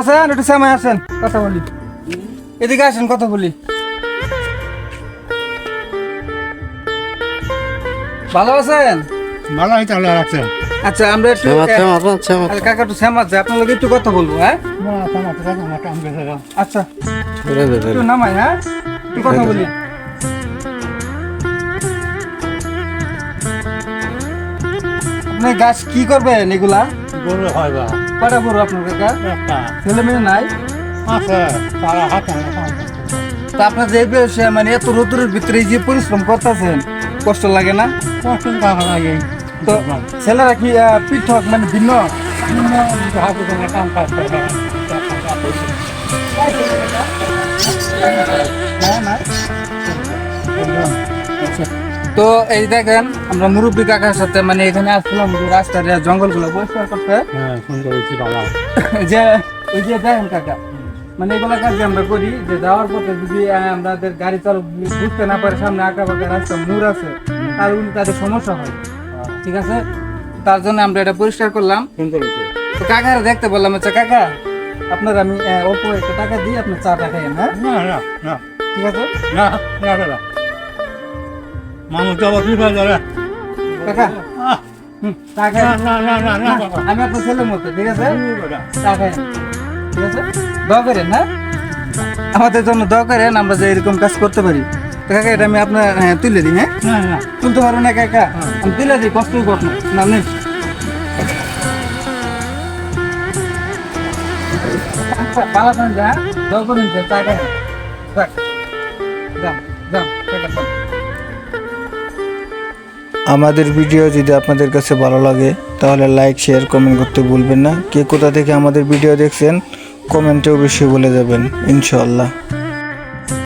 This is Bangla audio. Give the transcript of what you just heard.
আসেন একটু সময় আসেন কথা বলি। এদিকে আসেন কথা বলি। ভালো আছেন? ভালোই তাহলে রাখছেন। আচ্ছা আমরা একটু কাকা একটু শ্যাম আছে আপনার একটু কথা বলব হ্যাঁ? আচ্ছা। একটু নামাই হ্যাঁ? একটু কথা বলি। আপনি গাছ কি করবেন এগুলা? গরু হয় বা? কটা বড় আপনার কাকা? ছেলে মেয়ে নাই? আছে তারা হাতে তা আপনার যে বয়সে মানে এত রোদ্রের ভিতরে যে পরিশ্রম করতেছেন কষ্ট লাগে না? কষ্ট লাগে। তো ছেলেরা কি পৃথক মানে ভিন্ন? হাতে কাম কাজ করে না, না। তো এই দেখেন আমরা মুরব্বী কাকার সাথে মানে এখানে আসছিলাম যে রাস্তার জঙ্গলগুলো পরিষ্কার করতে। হ্যাঁ যে ওই যে দেখেন কাকা মানে এগুলো কাজ আমরা করি যে যাওয়ার পথে যদি আমাদের গাড়ি চালক বুঝতে না পারে সামনে আঁকা বাঁকা রাস্তা মুর আছে তাহলে কিন্তু তাদের সমস্যা হয়। ঠিক আছে? তার জন্য আমরা এটা পরিষ্কার করলাম। তো কাকার দেখতে বললাম আচ্ছা কাকা আপনার আমি অল্প একটা টাকা দিই আপনার চা টা খাইয়েন হ্যাঁ? না না ঠিক আছে? না না না। মানুষ আবার বিপদ ধরে কাকা চা না। না না না আমি আপনার ছেলের মতো ঠিক আছে? খাইয়েন ঠিক আছে? দোয়া করেন না? আমাদের জন্য দোয়া করেন আমরা যে এরকম কাজ করতে পারি। কাকা এটা আমি আপনার হ্যাঁ, তুলে দিই হ্যাঁ? না না। তুলতে পারব না কাকা? আমি তুলে দিই কষ্ট করব না। নেই পালা যা। দোয়া করুন যে চা খাই। যাক যাও যাও কাকা যাও আমাদের ভিডিও যদি আপনাদের কাছে ভালো লাগে, তাহলে লাইক শেয়ার কমেন্ট করতে ভুলবেন না। কে কোথা থেকে আমাদের ভিডিও দেখছেন কমেন্টে অবশ্যই বলে যাবেন ইনশাল্লাহ